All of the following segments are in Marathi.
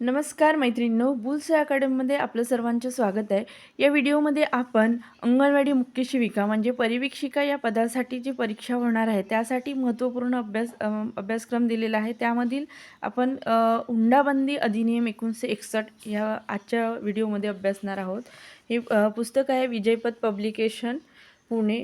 नमस्कार मैत्रिणींनो बुल्स अकॅडमीमध्ये आपलं सर्वांचं स्वागत आहे. या व्हिडिओमध्ये आपण अंगणवाडी मुख्य शिविका म्हणजे परिवीक्षिका या पदासाठी जी परीक्षा होणार आहे त्यासाठी महत्त्वपूर्ण अभ्यास अभ्यासक्रम दिलेला आहे. त्यामधील आपण हुंडाबंदी अधिनियम एकोणीसशे एकसष्ट ह्या आजच्या व्हिडिओमध्ये अभ्यासणार आहोत. हे पुस्तक आहे विजयपद पब्लिकेशन पुणे.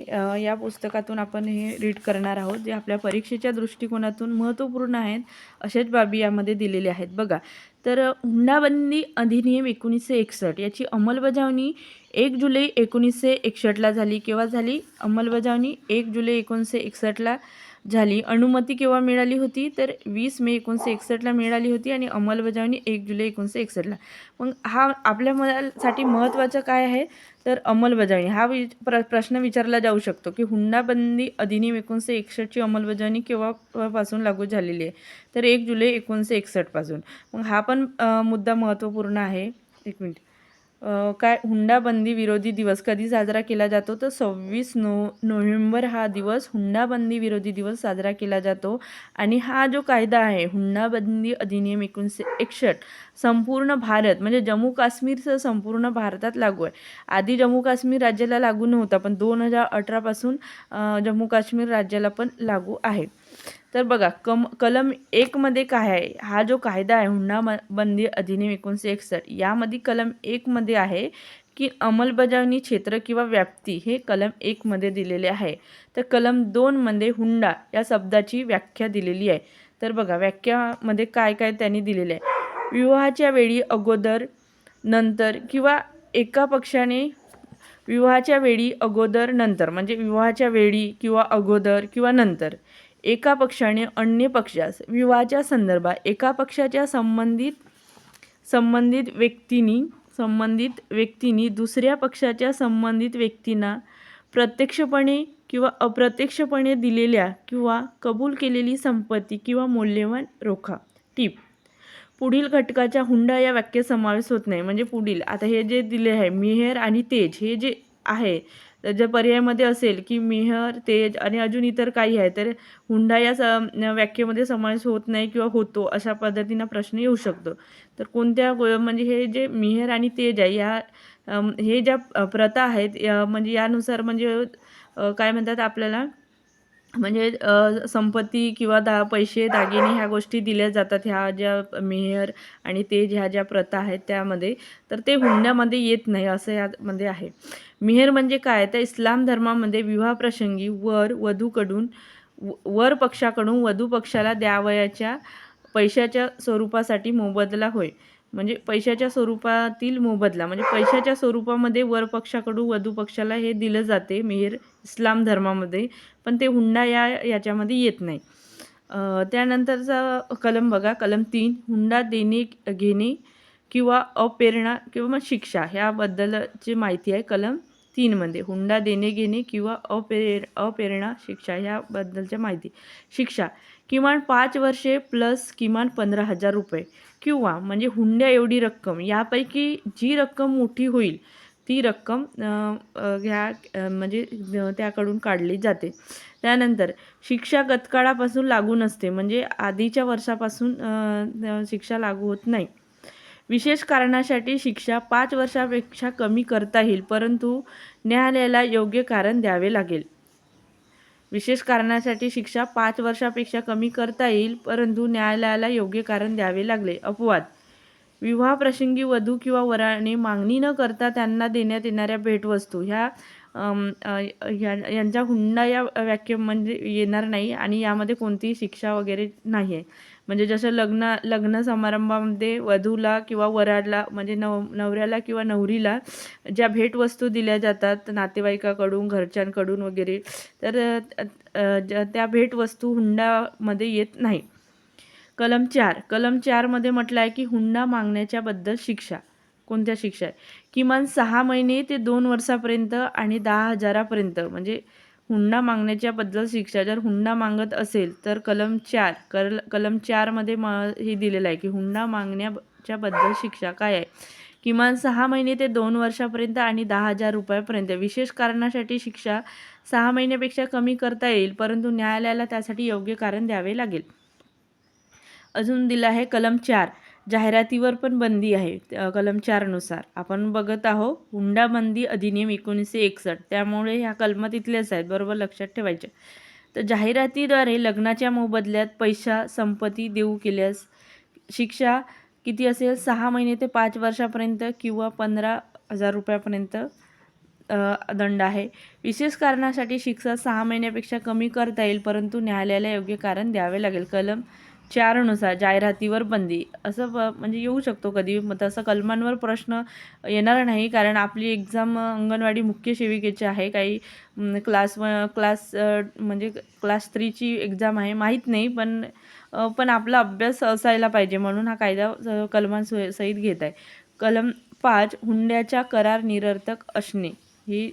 या पुस्तकातून आपण हे रीड करणार आहोत जे आपल्या परीक्षेच्या दृष्टिकोनातून महत्त्वपूर्ण आहेत अशाच बाबी यामध्ये दिलेल्या आहेत. बघा तर हुंडाबंदी अधिनियम एकोणीसशे एकसष्ट याची अंमलबजावणी एक जुलै एकोणीसशे एकसष्टला झाली. केव्हा झाली? अंमलबजावणी एक जुलै एकोणीसशे एकसष्टला. झाली. अनुमती केव्हा मिळाली होती? तर वीस मे एकोणीसशे एकसष्टला मिळाली होती आणि अंमलबजावणी एक जुलै एकोणीसशे एकसष्टला. मग हा आपल्या मनासाठी महत्त्वाचं काय आहे? तर अंमलबजावणी. हा वि प्र प्रश्न विचारला जाऊ शकतो की हुंडाबंदी अधिनियम एकोणीसशे एकसष्टची अंमलबजावणी केव्हापासून लागू झालेली आहे? तर एक जुलै एकोणीसशे एकसष्टपासून मग हा पण मुद्दा महत्त्वपूर्ण आहे. एक मिनिट. काय हुंडाबंदी विरोधी दिवस कधी साजरा केला जातो? तर सव्वीस नो नोव्हेंबर हा दिवस हुंडाबंदी विरोधी दिवस साजरा केला जातो. आणि हा जो कायदा आहे हुंडाबंदी अधिनियम एकोणीसशे एकसष्ट संपूर्ण भारत म्हणजे जम्मू काश्मीरचं संपूर्ण भारतात लागू आहे. आधी जम्मू काश्मीर राज्याला लागू नव्हता पण दोन हजार अठरापासून जम्मू काश्मीर राज्याला पण लागू आहे. तर बघा कम कलम एकमध्ये काय आहे? हा जो कायदा आहे हुंडा म- बंदी अधिनियम एकोणीसशे एकसष्ट यामध्ये कलम एकमध्ये आहे की अंमलबजावणी क्षेत्र किंवा व्याप्ती हे कलम एकमध्ये दिलेले आहे. तर कलम दोनमध्ये हुंडा या शब्दाची व्याख्या दिलेली आहे. तर बघा व्याख्यामध्ये काय काय त्यांनी दिलेले आहे? विवाहाच्या वेळी अगोदर नंतर किंवा एका पक्षाने विवाहाच्या वेळी अगोदर नंतर म्हणजे विवाहाच्या वेळी किंवा अगोदर किंवा नंतर. एका पक्षाने अन्य पक्षास विवाहाच्या संदर्भात एका पक्षाच्या संबंधित संबंधित व्यक्तींनी संबंधित व्यक्तींनी दुसऱ्या पक्षाच्या संबंधित व्यक्तींना प्रत्यक्षपणे किंवा अप्रत्यक्षपणे दिलेल्या किंवा कबूल केलेली संपत्ती किंवा मौल्यवान रोखा. टीप. पुढील घटकाच्या हुंडा या वाक्यात समावेश होत नाही. म्हणजे पुढील. आता हे जे दिले आहे मिहेर आणि तेज हे जे आहे जर पर्यायामध्ये असेल की मिहर तेज आणि अजून इतर काही आहे तर हुंडा या स व्याख्येमध्ये समावेश होत नाही किंवा होतो अशा पद्धतीनं प्रश्न येऊ शकतो. तर कोणत्या गो- म्हणजे हे जे मिहेर आणि तेज आहे या हे ज्या प्रथा आहेत या म्हणजे यानुसार म्हणजे काय म्हणतात आपल्याला? म्हणजे संपत्ती किंवा दा पैसे दागिने ह्या गोष्टी दिल्या जातात. ह्या ज्या मेहर आणि तेज ह्या ज्या प्रथा आहेत त्यामध्ये तर ते हुंड्यामध्ये येत नाही असं यामध्ये आहे. मेहर म्हणजे काय? तर इस्लाम धर्मामध्ये विवाहप्रसंगी वर वधूकडून व- वर पक्षाकडून वधू पक्षाला द्यावयाच्या पैशाच्या स्वरूपासाठी मोबदला होय. म्हणजे पैशाच्या स्वरूपातील मोबदला म्हणजे पैशाच्या स्वरूपामध्ये वर पक्षाकडून वधू पक्षाला हे दिलं जाते मेहेर इस्लाम धर्मामध्ये पण ते हुंडा या याच्यामध्ये येत नाही. त्यानंतरचा कलम बघा कलम तीन हुंडा देणे घेणे किंवा अप्रेरणा किंवा मग शिक्षा ह्याबद्दलची माहिती आहे कलम तीनमध्ये. हुंडा देणे घेणे किंवा अपेर अप्रेरणा शिक्षा ह्याबद्दलच्या माहिती. शिक्षा किमान पाच वर्षे प्लस किमान पंधरा हजार रुपये. किंवा म्हणजे हुंड्या एवढी रक्कम यापैकी जी रक्कम मोठी होईल ती रक्कम ह्या म्हणजे त्याकडून काढली जाते. त्यानंतर शिक्षा गतकाळापासून लागू नसते म्हणजे आधीच्या वर्षापासून शिक्षा लागू होत नाही. विशेष कारणासाठी शिक्षा पाच वर्षापेक्षा कमी करता येईल परंतु न्यायालयाला योग्य कारण द्यावे लागेल. विशेष कारणासाठी शिक्षा पाच वर्षापेक्षा कमी करता येईल परंतु न्यायालयाला योग्य कारण द्यावे लागले. अपवाद. विवाहप्रसंगी वधू किंवा वराने मागणी न करता त्यांना देण्यात येणाऱ्या भेटवस्तू. ह्या अम, यांच्या हुंडा या व्याख्या म्हणजे येणार नाही आणि यामध्ये कोणतीही शिक्षा वगैरे नाही आहे म्हणजे जसं लग्न लग्न समारंभामध्ये वधूला किंवा वराडला म्हणजे नव नवऱ्याला किंवा नवरीला ज्या भेटवस्तू दिल्या जातात नातेवाईकाकडून घरच्यांकडून वगैरे तर त्या भेटवस्तू हुंडामध्ये येत नाही. कलम चार. कलम चारमध्ये म्हटलं आहे की हुंडा मागण्याच्याबद्दल शिक्षा. कोणत्या शिक्षा? आहे किमान सहा महिने ते दोन वर्षापर्यंत आणि दहा हजारापर्यंत. म्हणजे हुंडा मागण्याच्याबद्दल शिक्षा जर हुंडा मागत असेल तर कलम चार कल कलम चारमध्ये म हे दिलेलं आहे की हुंडा मागण्याच्या बद्दल शिक्षा काय आहे? किमान सहा महिने ते दोन वर्षापर्यंत आणि दहा हजार रुपयापर्यंत. विशेष कारणासाठी शिक्षा सहा महिन्यापेक्षा कमी करता येईल परंतु न्यायालयाला त्यासाठी योग्य कारण द्यावे लागेल. अजून दिलं आहे कलम चार. जाहिरातीवर पण बंदी आहे कलम चारनुसार. आपण बघत आहोत हुंडाबंदी अधिनियम एकोणीसशे एकसष्ट. त्यामुळे ह्या कलमा तिथल्याच आहेत बरोबर लक्षात ठेवायच्या. तर जाहिरातीद्वारे लग्नाच्या मोबदल्यात पैसा संपत्ती देऊ केल्यास शिक्षा किती असेल? सहा महिने ते पाच वर्षापर्यंत किंवा पंधरा हजार रुपयापर्यंत दंड आहे. विशेष कारणासाठी शिक्षा सहा महिन्यापेक्षा कमी करता येईल परंतु न्यायालयाला योग्य कारण द्यावे लागेल. कलम चारनुसार जाहिरातीवर बंदी. असं ब- म्हणजे येऊ शकतो कधी. मग तसं कलमांवर प्रश्न येणार नाही. कारण आपली एक्झाम अंगणवाडी मुख्य सेविकेची आहे. काही क्लास व क्लास म्हणजे क्लास थ्रीची एक्झाम आहे. माहीत नाही. पण पण आपला अभ्यास असायला पाहिजे. म्हणून हा कायदा अ, सहित घेत आहे. कलम पाच हुंड्याचा करार निरर्थक असणे. ही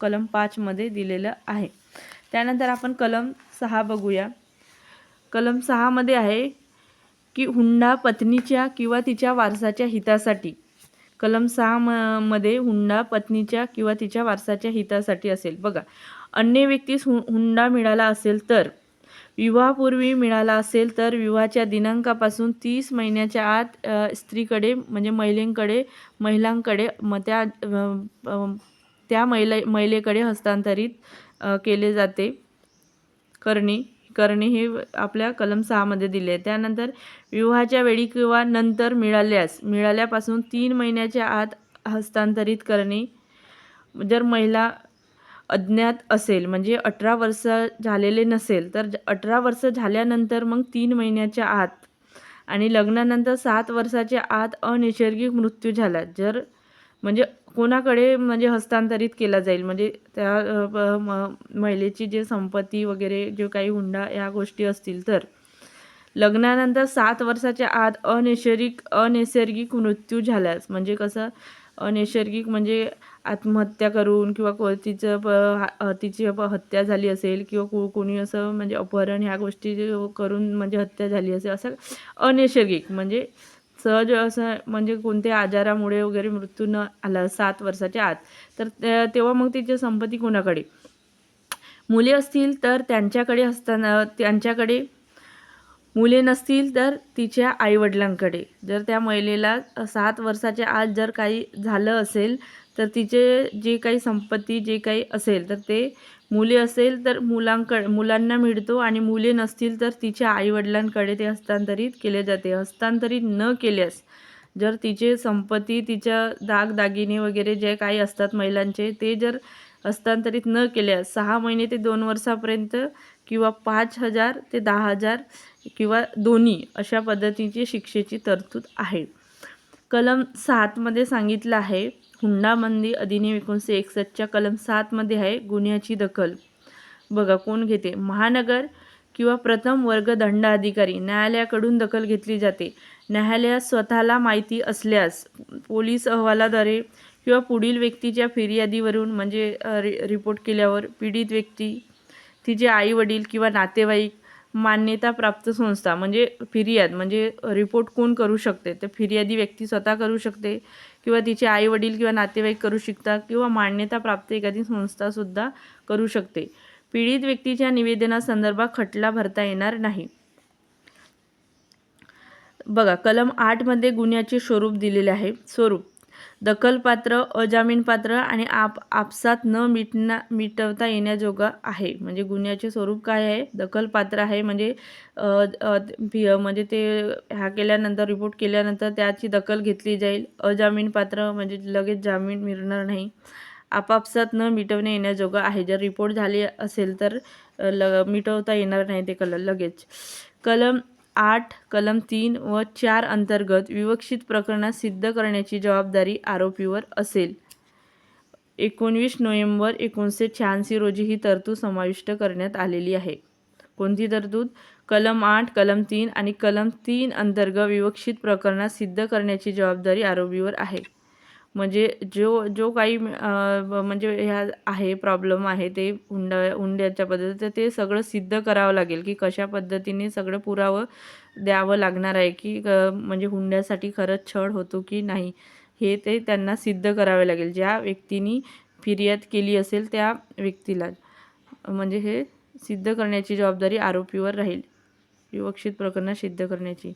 कलम पाचमध्ये दिलेलं आहे. त्यानंतर आपण कलम सहा बघूया. कलम सहामध्ये आहे की हुंडा पत्नीच्या किंवा तिच्या वारसाच्या हितासाठी. कलम सहा म मध्ये हुंडा पत्नीच्या किंवा तिच्या वारसाच्या हितासाठी असेल. बघा अन्य व्यक्तीस हु हुंडा मिळाला असेल तर विवाहापूर्वी मिळाला असेल तर विवाहाच्या दिनांकापासून तीस महिन्याच्या आत स्त्रीकडे म्हणजे महिलेंकडे महिलांकडे मग त्या त्या महिला महिलेकडे हस्तांतरित केले जाते करणे. करणे हे आपल्या कलम सहामध्ये दिले. आहे त्यानंतर विवाहाच्या वेळी किंवा नंतर मिळाल्यास मिळाल्यापासून तीन महिन्याच्या आत हस्तांतरित करणे जर महिला अज्ञात असेल म्हणजे अठरा वर्ष झालेले नसेल तर अठरा वर्ष झाल्यानंतर मग तीन महिन्याच्या आत आणि लग्नानंतर सात वर्षाच्या आत अनैसर्गिक मृत्यू झाला. जर म्हणजे कोणाकडे म्हणजे हस्तांतरित केला जाईल? म्हणजे त्या म- महिलेची जे संपत्ती वगैरे जे काही हुंडा या गोष्टी असतील तर. लग्नानंतर सात वर्षाच्या आत अनैसर्गिक अनैसर्गिक मृत्यू झाल्यास म्हणजे कसं? अनैसर्गिक म्हणजे आत्महत्या करून किंवा को तिचं प तिची हत्या झाली असेल किंवा को कोणी असं म्हणजे अपहरण ह्या गोष्टी जे करून म्हणजे हत्या झाली असेल असं अनैसर्गिक म्हणजे सहज असं म्हणजे कोणत्या आजारामुळे वगैरे मृत्यू न आला सात वर्षाच्या आत. तर तेव्हा मग तिची संपत्ती कोणाकडे? मुले असतील तर त्यांच्याकडे असताना त्यांच्याकडे मुले नसतील तर तिच्या आईवडिलांकडे. जर त्या महिलेला सात वर्षाच्या आत जर काही झालं असेल तर तिचे जे काही संपत्ती जे काही असेल तर ते मुले असेल तर मुलांकड मुलांना मिळतो आणि मुले नसतील तर तिच्या आईवडिलांकडे ते हस्तांतरित केले जाते. हस्तांतरित न केल्यास जर तिचे संपत्ती तिच्या दागदागिने वगैरे जे काही असतात महिलांचे ते जर हस्तांतरित न केल्यास सहा महिने ते दोन वर्षापर्यंत किंवा पाच हजार ते दहा हजार किंवा दोन्ही अशा पद्धतीची शिक्षेची तरतूद आहे. कलम सातमध्ये सांगितलं आहे हुंडाबंदी अधिनियम एकोणीसशे एकसष्टच्या कलम सातमध्ये आहे गुन्ह्याची दखल. बघा कोण घेते? महानगर किंवा प्रथम वर्ग दंडाधिकारी न्यायालयाकडून दखल घेतली जाते. न्यायालयात स्वतःला माहिती असल्यास पोलीस अहवालाद्वारे किंवा पुढील व्यक्तीच्या फिर्यादीवरून म्हणजे रि रिपोर्ट केल्यावर पीडित व्यक्ती तिचे आई वडील किंवा नातेवाईक मान्यताप्राप्त संस्था म्हणजे फिर्याद म्हणजे रिपोर्ट कोण करू शकते? तर फिर्यादी व्यक्ती स्वतः करू शकते. किंवा तिचे आई वडील किंवा नातेवाईक करू शकतात किंवा मान्यताप्राप्त एखादी संस्थासुद्धा करू शकते. पीडित व्यक्तीच्या निवेदनासंदर्भात खटला भरता येणार नाही. बघा कलम आठमध्ये गुन्ह्याचे स्वरूप दिलेले आहे. स्वरूप. दखलपात्र अजामीनपात्र आणि आप आपसात न मिटना मिटवता येण्याजोगा आहे. म्हणजे गुन्ह्याचे स्वरूप काय आहे? दखलपात्र आहे म्हणजे म्हणजे ते ह्या केल्यानंतर रिपोर्ट केल्यानंतर त्याची दखल घेतली जाईल. अजामीनपात्र म्हणजे लगेच जामीन मिळणार नाही. आपापसात न मिटवणे येण्याजोगा आहे. जर रिपोर्ट झाली असेल तर ल मिटवता येणार नाही ते कलम लगेच. कलम आठ कलम तीन व चार अंतर्गत विवक्षित प्रकरणात सिद्ध करण्याची जबाबदारी आरोपीवर असेल. एकोणवीस नोव्हेंबर एकोणीसशे शहाऐंशी रोजी ही तरतूद समाविष्ट करण्यात आलेली आहे. कोणती तरतूद? कलम आठ कलम तीन आणि कलम तीन अंतर्गत विवक्षित प्रकरणात सिद्ध करण्याची जबाबदारी आरोपीवर आहे. म्हणजे जो जो काही म्हणजे ह्या आहे प्रॉब्लेम आहे ते हुंडा हुंड्याच्या पद्धती तर ते सगळं सिद्ध करावं लागेल की कशा पद्धतीने सगळं पुरावं द्यावं लागणार आहे की म्हणजे हुंड्यासाठी खरंच छळ होतो की नाही हे ते त्यांना सिद्ध करावे लागेल. ज्या व्यक्तीनी फिर्याद केली असेल त्या व्यक्तीला म्हणजे हे सिद्ध करण्याची जबाबदारी आरोपीवर राहील. विवक्षित प्रकरणं सिद्ध करण्याची.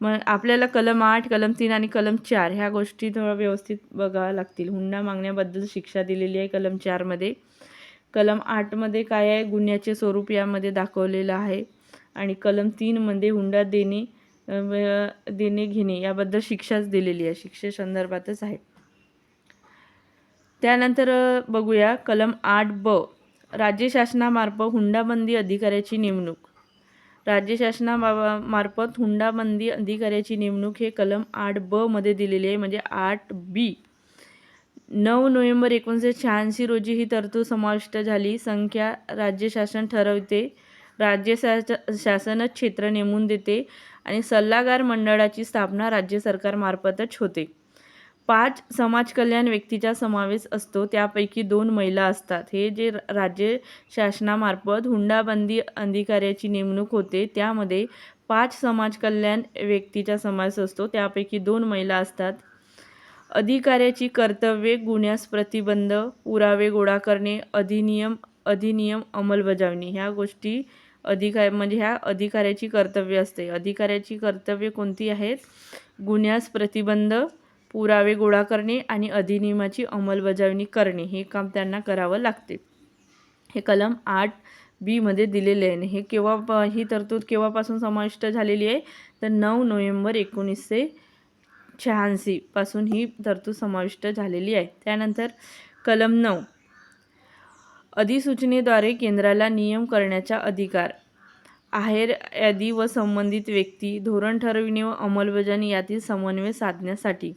मग आपल्याला कलम आठ कलम तीन आणि कलम चार ह्या गोष्टी थोडं व्यवस्थित बघाव्या लागतील. हुंडा मागण्याबद्दल शिक्षा दिलेली आहे कलम चारमध्ये कलम आठमध्ये काय आहे? गुन्ह्याचे स्वरूप यामध्ये दाखवलेलं आहे. आणि कलम तीनमध्ये हुंडा देणे देणे घेणे याबद्दल शिक्षाच दिलेली आहे. शिक्षेसंदर्भातच आहे. त्यानंतर बघूया कलम आठ ब. राज्य शासनामार्फत हुंडाबंदी अधिकाऱ्याची नेमणूक. राज्य शासना मार्फत हुंडाबंदी अधिकाऱ्याची नेमणूक हे कलम आठ ब मध्ये दिलेली आहे. म्हणजे आठ बी. नऊ नोव्हेंबर एकोणीसशे शहाऐंशी रोजी ही तरतूद समाविष्ट झाली. संख्या राज्य शासन ठरवते. राज्य शास शासनच क्षेत्र नेमून देते आणि सल्लागार मंडळाची स्थापना राज्य सरकारमार्फतच होते. पाच समाज कल्याण व्यक्तीचा समावेश असतो. त्यापैकी दोन महिला असतात. हे जे राज्य शासनामार्फत हुंडाबंदी अधिकाऱ्याची नेमणूक होते त्यामध्ये पाच समाज कल्याण व्यक्तीचा समावेश असतो. त्यापैकी दोन महिला असतात. अधिकाऱ्याची कर्तव्ये गुन्ह्यास प्रतिबंध पुरावे गोळा करणे अधिनियम अधिनियम अंमलबजावणी. ह्या गोष्टी अधिकार म्हणजे ह्या अधिकाऱ्याची कर्तव्य असते. अधिकाऱ्याची कर्तव्य कोणती आहेत? गुन्ह्यास प्रतिबंध पुरावे गोळा करणे आणि अधिनियमाची अंमलबजावणी करणे हे काम त्यांना करावं लागते. हे कलम आठ बीमध्ये दिलेले आहे आणि हे केव्हा प- ही तरतूद केव्हापासून समाविष्ट झालेली आहे? तर नऊ नोव्हेंबर एकोणीसशे शहाऐंशीपासून ही तरतूद समाविष्ट झालेली आहे. त्यानंतर कलम नऊ. अधिसूचनेद्वारे केंद्राला नियम करण्याचा अधिकार. आहेर यादी व संबंधित व्यक्ती धोरण ठरविणे व अंमलबजावणी यातील समन्वय साधण्यासाठी.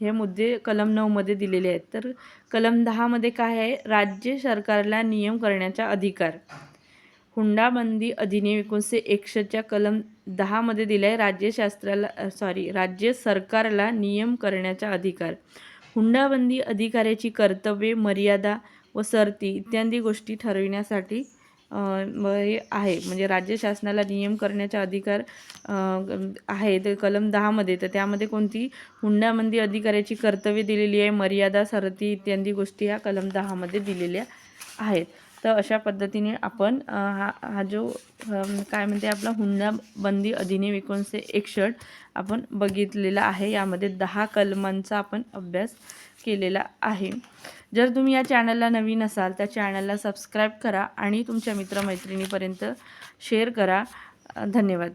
हे मुद्दे कलम नऊमध्ये दिलेले आहेत. तर कलम दहामध्ये काय आहे? राज्य सरकारला नियम करण्याचा अधिकार. हुंडाबंदी अधिनियम एकोणीसशे एकसष्टच्या कलम दहामध्ये दिलं आहे राज्यशास्त्राला सॉरी राज्य सरकारला नियम करण्याचा अधिकार. हुंडाबंदी अधिकाऱ्याची कर्तव्ये मर्यादा व सर्ती इत्यादी गोष्टी ठरविण्यासाठी आहे. म्हणजे राज्य शासनाला नियम करण्याचा अधिकार आहे. ते कलम दहामध्ये तर त्यामध्ये कोणती? हुंडाबंदी अधिकाऱ्याची कर्तव्य दिलेली आहे. मर्यादा सरती इत्यादी गोष्टी ह्या कलम दहामध्ये दिलेल्या आहेत. तर अशा पद्धतीने आपण हा हा जो काय म्हणते आपला हुंडाबंदी अधिनियम एकोणीसशे एकसष्ट आपण बघितलेला आहे. यामध्ये दहा कलमांचा आपण अभ्यास केलेला आहे. जर तुम्ही या चॅनलला नवीन असाल त्या चॅनलला सबस्क्राईब करा आणि तुमच्या मित्रमैत्रिणीपर्यंत शेअर करा. धन्यवाद.